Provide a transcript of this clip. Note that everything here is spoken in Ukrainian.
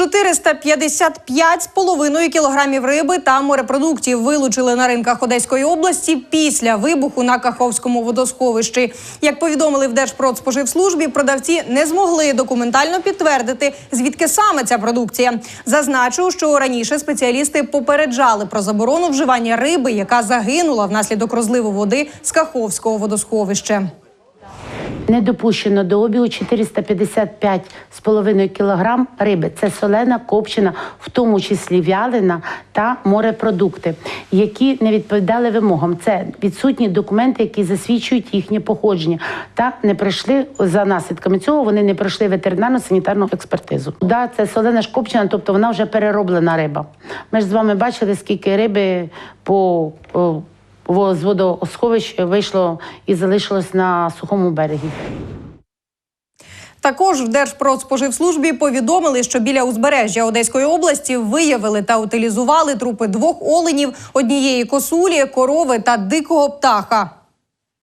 455,5 кілограмів риби та морепродуктів вилучили на ринках Одеської області після вибуху на Каховському водосховищі. Як повідомили в Держпродспоживслужбі, продавці не змогли документально підтвердити, звідки саме ця продукція. Зазначу, що раніше спеціалісти попереджали про заборону вживання риби, яка загинула внаслідок розливу води з Каховського водосховища. Не допущено до обігу 455,5 кг риби. Це солена, копчена, в тому числі вялена та морепродукти, які не відповідали вимогам. Це відсутні документи, які засвідчують їхнє походження, та не пройшли за наслідками цього. Вони не пройшли ветеринарно-санітарну експертизу. Да, це солена ж копчена, тобто вона вже перероблена риба. Ми ж з вами бачили, скільки риби по з водосховищ вийшло і залишилось на сухому берегі. Також в Держпродспоживслужбі повідомили, що біля узбережжя Одеської області виявили та утилізували трупи двох оленів, однієї косулі, корови та дикого птаха.